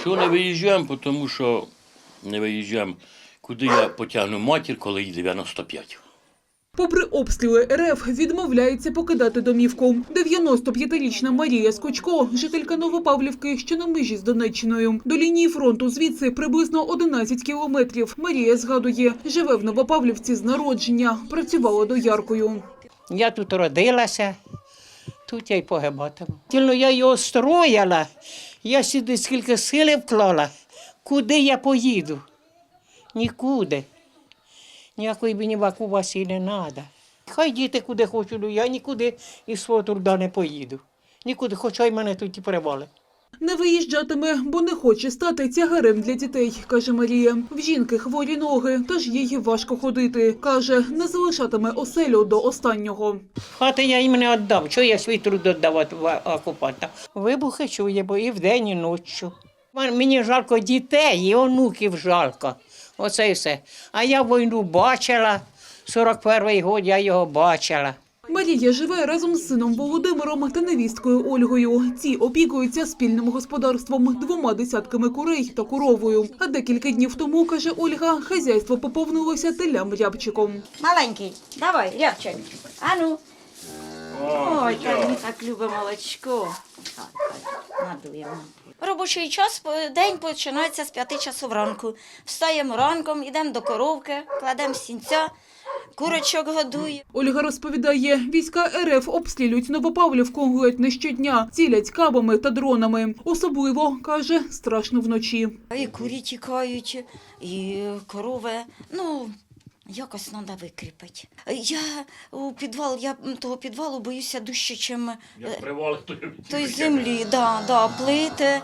Що не виїжджаємо, тому що не виїжджаємо, куди я потягну матір, коли їй 95. Попри обстріли РФ, відмовляється покидати домівку. 95-річна Марія Скочко, жителька Новопавлівки, що на межі з Донеччиною. До лінії фронту звідси приблизно 11 кілометрів. Марія згадує, живе в Новопавлівці з народження, працювала дояркою. Я тут родилася, тут я й погибатиму. Тільки я його строїла, я сюди скільки сили вклала. Куди я поїду? Нікуди. Ніякої мені евакуації не треба. Хай діти куди хочуть, я нікуди із свого труда не поїду. Нікуди, хоча й мене тут і перевали. Не виїжджатиме, бо не хоче стати тягарем для дітей, каже Марія. В жінки хворі ноги, тож їй важко ходити. Каже, не залишатиме оселю до останнього. Хати я їм не віддав. Чого я свій труд віддавати в окупанта? Вибухи чує, бо і вдень, і ночі. Мені жалко дітей і онуків жалко. Оце і все. А я війну бачила. 41-й год я його бачила. Марія живе разом з сином Володимиром та невісткою Ольгою. Ці опікуються спільним господарством, двома десятками курей та коровою. А декілька днів тому, каже Ольга, хазяйство поповнилося телям рябчиком. Маленький, давай, рябчик. Ану. Ой, так він так любить молочко. Надуємо. Робочий час, е, день починається з п'яти часу ранку. Встаємо ранком, йдемо до коровки, кладемо сінця, курочок годуємо. Ольга розповідає, війська РФ обстрілюють Новопавлівку ледь не щодня, цілять кабами та дронами. Особливо, каже, страшно вночі. І курі тікають, і корови. Ну, якось треба викріпити. Я у підвал, я того підвалу боюся дужче, чим Як привали, то той землі, да, да, плити.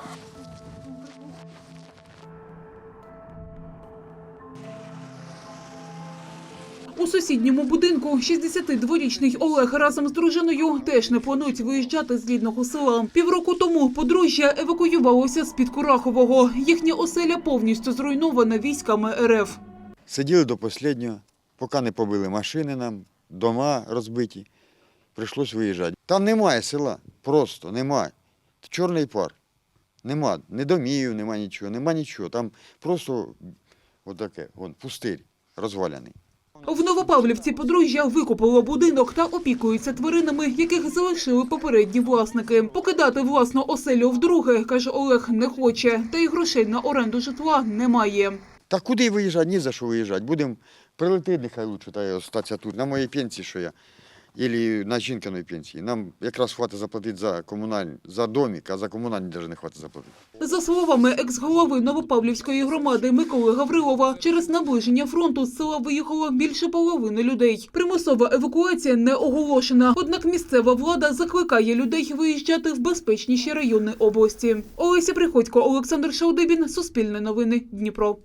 У сусідньому будинку 62-річний Олег разом з дружиною теж не планують виїжджати з рідного села. Півроку тому подружжя евакуювалося з-під Курахового. Їхня оселя повністю зруйнована військами РФ. Сиділи до останнього, поки не побили машини нам, дома розбиті. Прийшлось виїжджати. Там немає села, просто немає. Чорний пар. Нема, ні домів, нема нічого, нема нічого. Там просто отаке, вон, пустирь, розваляний. В Новопавлівці подружжя викупило будинок та опікується тваринами, яких залишили попередні власники. Покидати власну оселю вдруге, каже Олег, не хоче, та й грошей на оренду житла немає. Та куди виїжджати? Ні за що виїжджати. Будемо прилетити, нехай лучше, та остатися тут. На моїй пенсії, що я, або на жінкиної пенсії. Нам якраз хватить заплатити за комунальні, за домик, а за комунальні навіть не хватить заплатити. За словами екс-голови Новопавлівської громади Миколи Гаврилова, через наближення фронту з села виїхало більше половини людей. Примусова евакуація не оголошена. Однак місцева влада закликає людей виїжджати в безпечніші райони області. Олеся Приходько, Олександр Шаудибін, Суспільне новини, Дніпро.